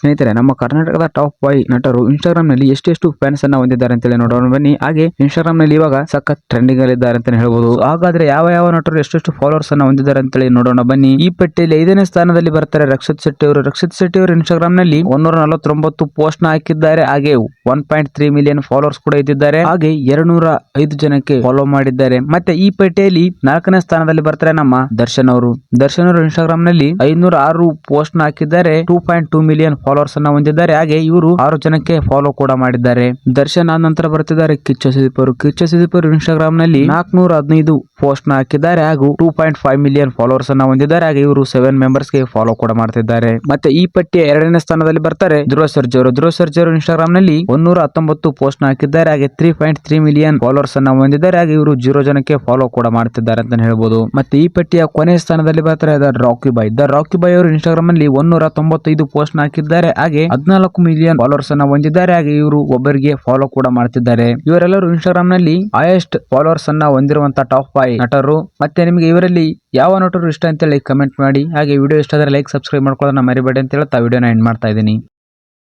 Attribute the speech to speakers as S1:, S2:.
S1: ಸ್ನೇಹಿತರೆ, ನಮ್ಮ ಕರ್ನಾಟಕದ ಟಾಪ್ ಫೈವ್ ನಟರು ಇನ್ಸ್ಟಾಗ್ರಾಮ್ನಲ್ಲಿ ಎಷ್ಟೆಷ್ಟು ಫ್ಯಾನ್ಸ್ ಅನ್ನ ಹೊಂದಿದ್ದಾರೆ ಅಂತೇಳಿ ನೋಡೋಣ ಬನ್ನಿ. ಹಾಗೆ ಇನ್ಸ್ಟಾಗ್ರಾಮ್ನಲ್ಲಿ ಇವಾಗ ಸಖತ್ ಟ್ರೆಂಡಿಂಗ್ ಅಲ್ಲಿ ಇದ್ದಾರೆ ಅಂತ ಹೇಳ್ಬೋದು. ಹಾಗಾದ್ರೆ ಯಾವ ಯಾವ ನಟರು ಎಷ್ಟೆಷ್ಟು ಫಾಲೋವರ್ಸ್ ಅನ್ನ ಹೊಂದಿದ್ದಾರೆ ಅಂತೇಳಿ ನೋಡೋಣ ಬನ್ನಿ. ಈ ಪಟ್ಟಿಯಲ್ಲಿ ಐದನೇ ಸ್ಥಾನದಲ್ಲಿ ಬರ್ತಾರೆ ರಕ್ಷಿತ್ ಶೆಟ್ಟಿ ಅವರು. ರಕ್ಷಿತ್ ಶೆಟ್ಟಿ ಅವರು ಇನ್ಸ್ಟಾಗ್ರಾಮ್ನಲ್ಲಿ ಒಂದೂರ ನಲವತ್ತೊಂಬತ್ತು ಪೋಸ್ಟ್ನ ಹಾಕಿದ್ದಾರೆ. ಹಾಗೆ one point three million followers ಕೂಡ ಇದ್ದಿದ್ದಾರೆ. ಹಾಗೆ ಎರಡ್ನೂರ ಐದು ಜನಕ್ಕೆ ಫಾಲೋ ಮಾಡಿದ್ದಾರೆ. ಮತ್ತೆ ಈ ಪಟ್ಟಿಯಲ್ಲಿ ನಾಲ್ಕನೇ ಸ್ಥಾನದಲ್ಲಿ ಬರ್ತಾರೆ ನಮ್ಮ ದರ್ಶನ್ ಅವರು. ದರ್ಶನ್ ಅವರು ಇನ್ಸ್ಟಾಗ್ರಾಮ್ನಲ್ಲಿ ಐನೂರ ಆರು ಪೋಸ್ಟ್ನ ಹಾಕಿದ್ದಾರೆ. Two point two million followers ಅನ್ನ ಹೊಂದಿದ್ದಾರೆ. ಹಾಗೆ ಇವರು ಆರು ಜನಕ್ಕೆ ಫಾಲೋ ಕೂಡ ಮಾಡಿದ್ದಾರೆ. ದರ್ಶನ್ ಆದ ನಂತರ ಬರ್ತಿದ್ದಾರೆ ಕಿಚ್ಚ ಸುದೀಪ್ ಅವರು ಕಿಚ್ಚ ಸುದೀಪ್ ಅವರು ಇನ್ಸ್ಟಾಗ್ರಾಮ್ನಲ್ಲಿ ನಾಲ್ಕನೂರ ಹದಿನೈದು ಪೋಸ್ಟ್ನ ಹಾಕಿದ್ದಾರೆ ಹಾಗೂ two point five million followers ಅನ್ನ ಹೊಂದಿದ್ದಾರೆ. ಹಾಗೆ ಇವರು ಸೆವೆನ್ ಮೆಂಬರ್ಸ್ಗೆ ಫಾಲೋ ಕೂಡ ಮಾಡ್ತಿದ್ದಾರೆ. ಮತ್ತೆ ಈ ಪಟ್ಟಿಯ ಎರಡನೇ ಸ್ಥಾನದಲ್ಲಿ ಬರ್ತಾರೆ ಧ್ರುವ ಸರ್ಜಿ ಧ್ರುವ ಸರ್ಜಿ ಇನ್ಸ್ಟಾಗ್ರಾಮ್ನಲ್ಲಿ ಒಂದೂರ ಹತ್ತೊಂಬತ್ತು ಪೋಸ್ಟ್ನ ಹಾಕಿದ್ದಾರೆ. ಹಾಗೆ three point three million followers ಅನ್ನ ಹೊಂದಿದ್ದಾರೆ. ಹಾಗೆ ಇವರು ಜೀರೋ ಜನಕ್ಕೆ ಫಾಲೋ ಕೂಡ ಮಾಡ್ತಿದ್ದಾರೆ ಅಂತ ಹೇಳ್ಬೋದು. ಮತ್ತೆ ಈ ಪಟ್ಟಿಯ ಕೊನೆಯ ಸ್ಥಾನದಲ್ಲಿ ಬರ್ತಾರೆ Rocky boy. The Rocky boy ಅವರು ಇನ್ಸ್ಟಾಗ್ರಾಮ್ನಲ್ಲಿ ಒಂದೂರ ತೊಂಬತ್ತೈದು ಪೋಸ್ಟ್ನ ಹಾಕಿದ್ದಾರೆ. ಹಾಗೆ ಹದಿನಾಲ್ಕು ಮಿಲಿಯನ್ ಫಾಲೋವರ್ಸ್ ಅನ್ನ ಹೊಂದಿದ್ದಾರೆ. ಹಾಗೆ ಇವರು ಒಬ್ಬರಿಗೆ ಫಾಲೋ ಕೂಡ ಮಾಡ್ತಿದ್ದಾರೆ. ಇವರೆಲ್ಲರೂ ಇನ್ಸ್ಟಾಗ್ರಾಮ್ನಲ್ಲಿ ಹೈಯೆಸ್ಟ್ ಫಾಲೋವರ್ಸ್ ಅನ್ನ ಹೊಂದಿರುವಂತ ಟಾಪ್ ಫೈವ್ ನಟರು. ಮತ್ತೆ ನಿಮಗೆ ಇವರಲ್ಲಿ ಯಾವ ನಟರು ಇಷ್ಟ ಅಂತೇಳಿ ಕಮೆಂಟ್ ಮಾಡಿ. ಹಾಗೆ ವಿಡಿಯೋ ಇಷ್ಟ ಆದರೆ ಲೈಕ್ ಸಬ್ಸ್ಕ್ರೈಬ್ ಮಾಡ್ಕೊಳ್ಳೋದನ್ನ ಮರಿಬೇಡಿ ಅಂತ ಹೇಳ್ತಾ ವಿಡಿಯೋನ ಎಂಡ್ ಮಾಡ್ತಾ ಇದ್ದೀನಿ.